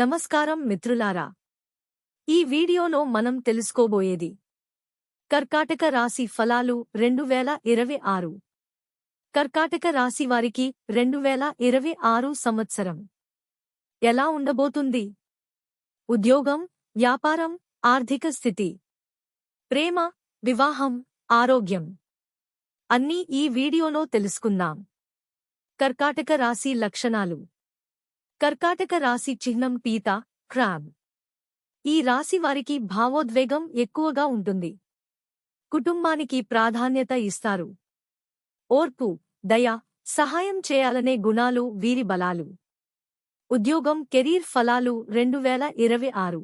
నమస్కారం మిత్రులారా. ఈ వీడియోలో మనం తెలుసుకోబోయేది కర్కాటక రాశి ఫలాలు రెండు వేల ఇరవై ఆరు. కర్కాటక రాశి వారికి రెండు వేల ఇరవై ఆరు సంవత్సరం. ఎలా ఉండబోతుంది? ఉద్యోగం వ్యాపారం ఆర్థిక స్థితి ప్రేమ వివాహం ఆరోగ్యం అన్నీ ఈ వీడియోలో తెలుసుకుందాం. కర్కాటక రాశి లక్షణాలు కర్కాటక రాశి చిహ్నం పీత క్రాబ్. ఈ రాశి వారికి భావోద్వేగం ఎక్కువగా ఉంటుంది. కుటుంబానికి ప్రాధాన్యత ఇస్తారు. ఓర్పు దయ సహాయం చేయాలనే గుణాలు వీరి బలాలు. ఉద్యోగం కెరీర్ ఫలాలు రెండు వేల ఇరవై ఆరు.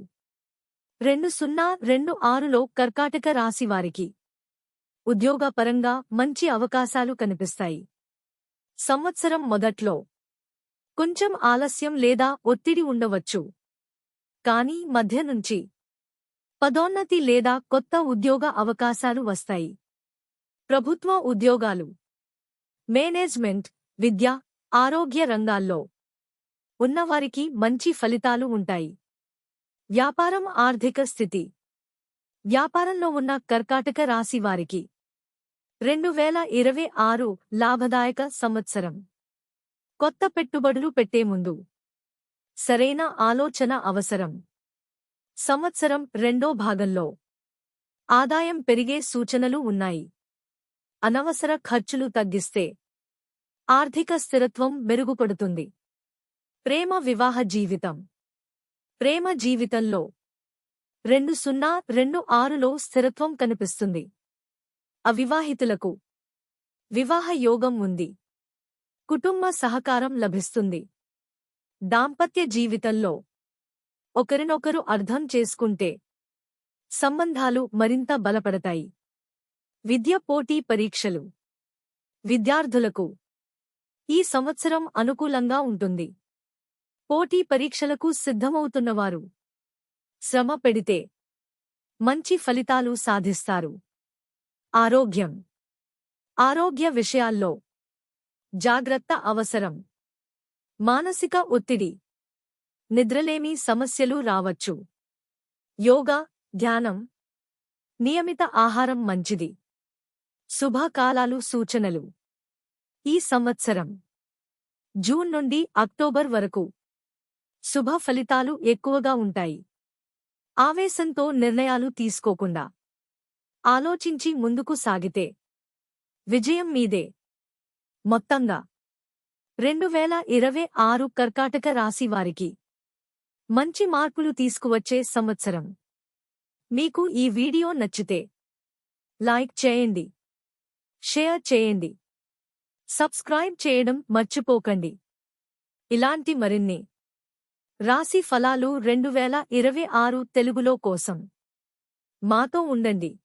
రెండు సున్నా రెండు ఆరులో కర్కాటక రాశి వారికి ఉద్యోగపరంగా మంచి అవకాశాలు కనిపిస్తాయి. సంవత్సరం మొదట్లో కొంచెం ఆలస్యం లేదా ఒత్తిడి ఉండవచ్చు. కానీ మధ్య నుంచి పదోన్నతి లేదా కొత్త ఉద్యోగ అవకాశాలు వస్తాయి. ప్రభుత్వ ఉద్యోగాలు మేనేజ్మెంట్ విద్య ఆరోగ్య రంగాల్లో ఉన్నవారికి మంచి ఫలితాలు ఉంటాయి. వ్యాపారం ఆర్థిక స్థితి వ్యాపారంలో ఉన్న కర్కాటక రాశి వారికి రెండు వేల ఇరవై ఆరు లాభదాయక సంవత్సరం. కొత్త పెట్టుబడులు పెట్టే ముందు. సరైన ఆలోచన అవసరం. సంవత్సరం రెండో భాగంలో. ఆదాయం పెరిగే సూచనలు ఉన్నాయి. అనవసర ఖర్చులు తగ్గిస్తే. ఆర్థిక స్థిరత్వం మెరుగుపడుతుంది. ప్రేమ వివాహ జీవితం. ప్రేమ జీవితంలో. రెండు సున్నా రెండు ఆరులో స్థిరత్వం కనిపిస్తుంది. అవివాహితులకు. వివాహ యోగం ఉంది. కుటుంబ సహకారం లభిస్తుంది. దాంపత్య జీవితంలో ఒకరినొకరు అర్థం చేసుకుంటే సంబంధాలు మరింత బలపడతాయి. విద్య పోటీ పరీక్షలు. విద్యార్థులకు ఈ సంవత్సరం అనుకూలంగా ఉంటుంది. పోటీ పరీక్షలకు సిద్ధమవుతున్నవారు శ్రమ పెడితే మంచి ఫలితాలు సాధిస్తారు. ఆరోగ్యం. ఆరోగ్య విషయాల్లో జాగ్రత్త అవసరం. మానసిక ఒత్తిడి. నిద్రలేమి సమస్యలు రావచ్చు. యోగా ధ్యానం. నియమిత ఆహారం మంచిది. శుభకాలాలు సూచనలు. ఈ సంవత్సరం. జూన్ నుండి అక్టోబర్ వరకు. శుభ ఫలితాలు ఎక్కువగా ఉంటాయి. ఆవేశంతో నిర్ణయాలు తీసుకోకుండా. ఆలోచించి ముందుకు సాగితే. విజయం మీదే. మొత్తంగా. రెండు వేల ఇరవై ఆరు కర్కాటక రాశి వారికి మంచి మార్పులు తీసుకువచ్చే సంవత్సరం. మీకు ఈ వీడియో నచ్చితే లైక్ చేయండి. షేర్ చేయండి. సబ్స్క్రైబ్ చేయడం మర్చిపోకండి. ఇలాంటి మరిన్ని రాశి ఫలాలు రెండు వేల ఇరవై ఆరు తెలుగులో కోసం మాతో ఉండండి.